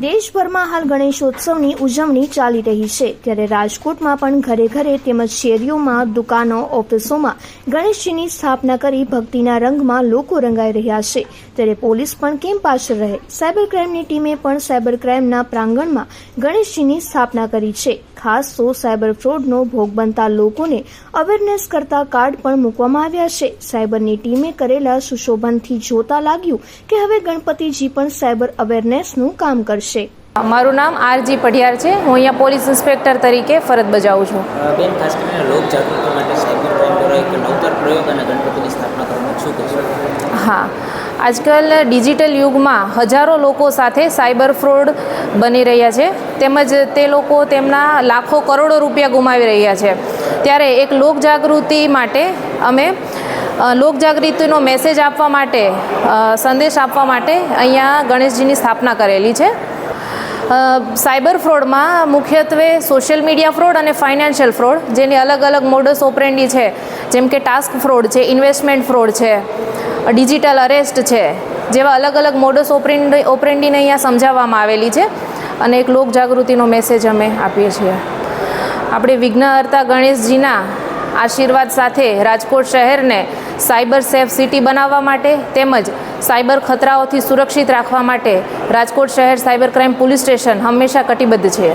દેશભરમાં હાલ ગણેશોત્સવની ઉજવણી ચાલી રહી છે. ત્યારે રાજકોટમાં પણ ઘરે ઘરે તેમજ શેરીઓમાં, દુકાનો, ઓફિસોમાં ગણેશજીની સ્થાપના કરી ભક્તિના રંગમાં લોકો રંગાઈ રહ્યા છે. ત્યારે પોલીસ પણ કેમ પાછળ રહે? સાયબર ક્રાઇમની ટીમે પણ સાયબર ક્રાઇમના પ્રાંગણમાં ગણેશજીની સ્થાપના કરી છે. ખાસ તો સાયબર ફ્રોડનો ભોગ બનતા લોકોને અવેરનેસ કરતા કાર્ડ પણ મૂકવામાં આવ્યા છે. સાયબરની ટીમે કરેલા સુશોભનથી જોતા લાગ્યું કે હવે ગણપતિજી પણ સાયબર અવેરનેસનું કામ કરશે. મારું નામ આરજી પઢિયાર છે. હું અહીંયા પોલીસ ઇન્સ્પેક્ટર તરીકે ફરજ બજાવું છું. બેન ખાસ કરીને લોક જાગૃતિ માટે સાયબર ક્રાઇમ દ્વારા એક નવતર પ્રયોગ અને કરવાનું શું કહેશો હા. આજકાલ ડિજિટલ યુગમાં હજારો લોકો સાથે સાયબર ફ્રોડ બની રહ્યા છે. તેમજ તે લોકો તેમના લાખો કરોડો રૂપિયા ગુમાવી રહ્યા છે. ત્યારે એક લોકજાગૃતિ માટે અમે લોકજાગૃતિનો મેસેજ આપવા માટે સંદેશ આપવા માટે અહીંયા ગણેશજીની સ્થાપના કરેલી છે. સાયબર ફ્રોડમાં મુખ્યત્વે સોશિયલ મીડિયા ફ્રોડ અને ફાઇનાન્શિયલ ફ્રોડ, જેની અલગ અલગ મોડસ ઓપરેન્ડી છે. જેમ કે ટાસ્ક ફ્રોડ છે, ઇન્વેસ્ટમેન્ટ ફ્રોડ છે, ડિજિટલ અરેસ્ટ છે, જેવા અલગ અલગ મોડસ ઓપરેન્ડી ઓપરેન્ડીને અહીંયા સમજાવવામાં આવેલી છે અને એક લોક જાગૃતિનો મેસેજ અમે આપીએ છીએ. આપણે વિઘ્નહર્તા ગણેશજીના આશીર્વાદ સાથે રાજકોટ શહેરને સાયબર સેફ સિટી બનાવવા માટે તેમજ સાયબર ખતરાઓથી સુરક્ષિત રાખવા માટે રાજકોટ શહેર સાયબર ક્રાઇમ પોલીસ સ્ટેશન હંમેશા કટિબદ્ધ છે.